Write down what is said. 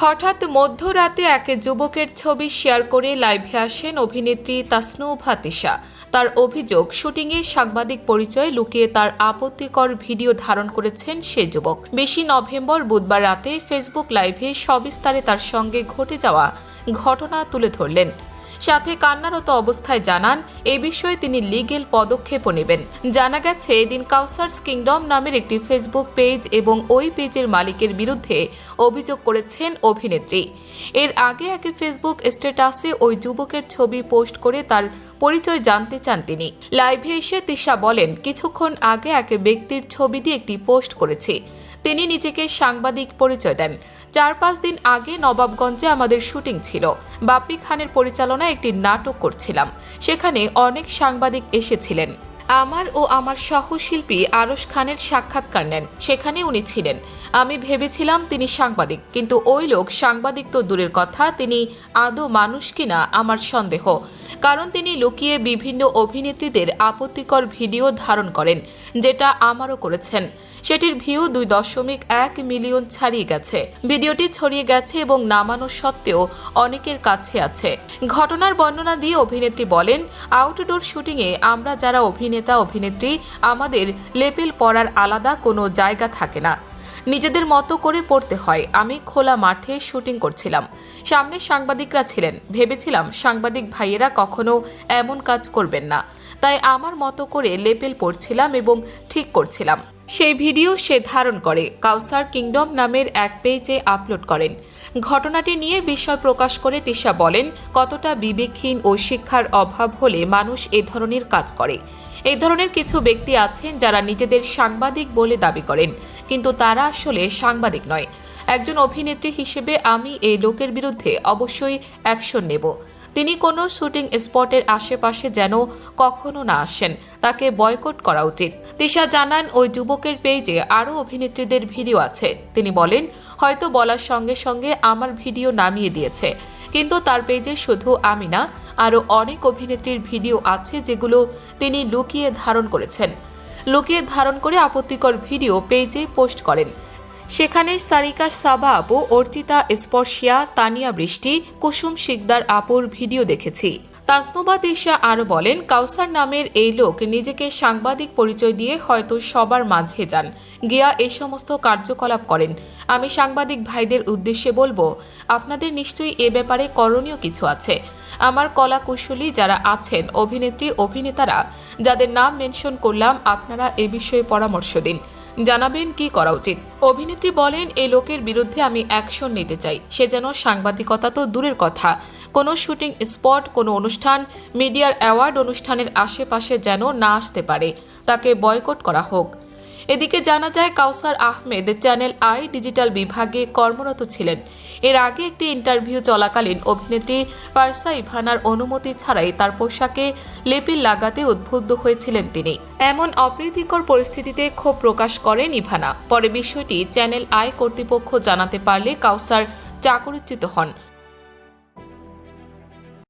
হঠাৎ মধ্যরাতে এক যুবকের ছবি শেয়ার করে লাইভে আসেন অভিনেত্রী তাসনু ভাতিসা তার অভিযোগ, শুটিংয়ে সাংবাদিক পরিচয় লুকিয়ে তার আপত্তিকর ভিডিও ধারণ করেছেন সে যুবক। বেশি নভেম্বর বুধবার রাতে ফেসবুক লাইভে সবিস্তারে তার সঙ্গে ঘটে যাওয়া ঘটনা তুলে ধরলেন। সাথে কান্নারত অবস্থায় জানান, এ বিষয়ে তিনি লিগেল পদক্ষেপও নেবেন। জানা গেছে, এদিন কাউসার্স কিংডম নামের একটি ফেসবুক পেজ এবং ওই পেজের মালিকের বিরুদ্ধে অভিযোগ করেছেন অভিনেত্রী। এর আগে এক ফেসবুক স্ট্যাটাসে ওই যুবকের ছবি পোস্ট করে তার পরিচয় জানতে চান তিনি। লাইভে এসে তিশা বলেন, কিছুক্ষণ আগে এক ব্যক্তির ছবি দিয়ে একটি পোস্ট করেছি। তিনি নিজেকে সাংবাদিক পরিচয় দেন। চার পাঁচ দিন আগে নবাবগঞ্জে আমাদের শুটিং ছিল। বাপ্পি খানের পরিচালনায় একটি নাটক করছিলাম। সেখানে অনেক সাংবাদিক এসেছিলেন। আমার ও আমার সহশিল্পী আরশ খানের সাক্ষাৎকার নেন। সেখানে উনি ছিলেন। আমি ভেবেছিলাম তিনি সাংবাদিক, কিন্তু ওই লোক সাংবাদিক তো দূরের কথা, তিনি আদৌ মানুষ কিনা আমার সন্দেহ। কারণ তিনি লুকিয়ে বিভিন্ন অভিনেত্রীদের আপত্তিকর ভিডিও ধারণ করেন, যেটা আমারও করেছেন। সেটির ভিউ দুই দশমিক এক মিলিয়ন ছাড়িয়ে গেছে। ভিডিওটি ছড়িয়ে গেছে এবং নামানো সত্ত্বেও অনেকের কাছে আছে। ঘটনার বর্ণনা দিয়ে অভিনেত্রী বলেন, আউটডোর শুটিংয়ে আমরা যারা অভিনেতা, অভিনেত্রী আমাদের লেবেল পড়ার আলাদা কোনো জায়গা থাকে না। নিজেদের মতো করে পড়তে হয়। আমি খোলা মাঠে শুটিং করছিলাম। সামনে সাংবাদিকরা ছিলেন। ভেবেছিলাম সাংবাদিক ভাইয়েরা কখনো এমন কাজ করবেন না। তাই আমার মতো করে লেপেল পড়ছিলাম এবং ঠিক করছিলাম। সেই ভিডিও সে ধারণ করে। কাউসার কিংডম নামের এক পেজে আপলোড করেন। ঘটনাটি নিয়ে বিস্ময় প্রকাশ করে তিশা বলেন, কতটা বিবেকহীন ও শিক্ষার অভাব হলে মানুষ এ ধরনের কাজ করে। এই ধরনের কিছু ব্যক্তি আছেন যারা নিজেদের সাংবাদিক বলে দাবি করেন। কিন্তু তারা আসলে সাংবাদিক নয়। একজন অভিনেত্রী হিসেবে আমি এই লোকের বিরুদ্ধে অবশ্যই অ্যাকশন নেব। তিনি কোনো শুটিং স্পটের আশেপাশে যেন কখনো না আসেন, তাকে বয়কট করা উচিত। তিশা জানান, ওই যুবকের পেজে আরও অভিনেত্রীদের ভিডিও আছে। তিনি বলেন, হয়তো বলার সঙ্গে সঙ্গে আমার ভিডিও নামিয়ে দিয়েছে। কিন্তু তার পেজে শুধু আমি না আরও অনেক অভিনেত্রীর ভিডিও আছে যেগুলো তিনি লুকিয়ে ধারণ করেছেন। লুকিয়ে ধারণ করে আপত্তিকর ভিডিও পেজে পোস্ট করেন। সেখানে সারিকা সাবা আপু অর্চিতা স্পর্শিয়া, তানিয়া বৃষ্টি, কুসুম শিকদার আপুর ভিডিও দেখেছি। তাসনুবা দিশা আরও বলেন, কাউসার নামের এই লোক নিজেকে সাংবাদিক পরিচয় দিয়ে হয়তো সবার মাঝে যান। গিয়া এই সমস্ত কার্যকলাপ করেন। আমি সাংবাদিক ভাইদের উদ্দেশ্যে বলব, আপনাদের নিশ্চয়ই এ ব্যাপারে করণীয় কিছু আছে। আমার কলা কুশলী যারা আছেন, অভিনেত্রী, অভিনেতারা, যাদের নাম মেনশন করলাম, আপনারা এ বিষয়ে পরামর্শ দিন। জানাবেন কি করা উচিত। অভিনেত্রী বলেন এই লোকের বিরুদ্ধে আমি অ্যাকশন নিতে চাই। সে যেন সাংবাদিকতা তো দূরের কথা। কোনো শুটিং স্পট, কোনো অনুষ্ঠান, মিডিয়ার অ্যাওয়ার্ড অনুষ্ঠানের আশেপাশে যেন না আসতে পারে। তাকে বয়কট করা হোক। এদিকে জানা যায়, Kawsar Ahmed channel I digital বিভাগে কর্মরত ছিলেন। এর আগে একটি ইন্টারভিউ চলাকালীন অভিনেত্রী পারসা ইভানার অনুমতি ছাড়াই তার পোশাকে লেপিল লাগাতে উদ্বুদ্ধ হয়েছিলেন তিনি। এমন অপ্রীতিকর পরিস্থিতিতে ক্ষোভ প্রকাশ করে নিভানা। পরে বিষয়টি চ্যানেল আই কর্তৃপক্ষ জানাতে পারলে কাউসার চাকরিচ্যুত হন।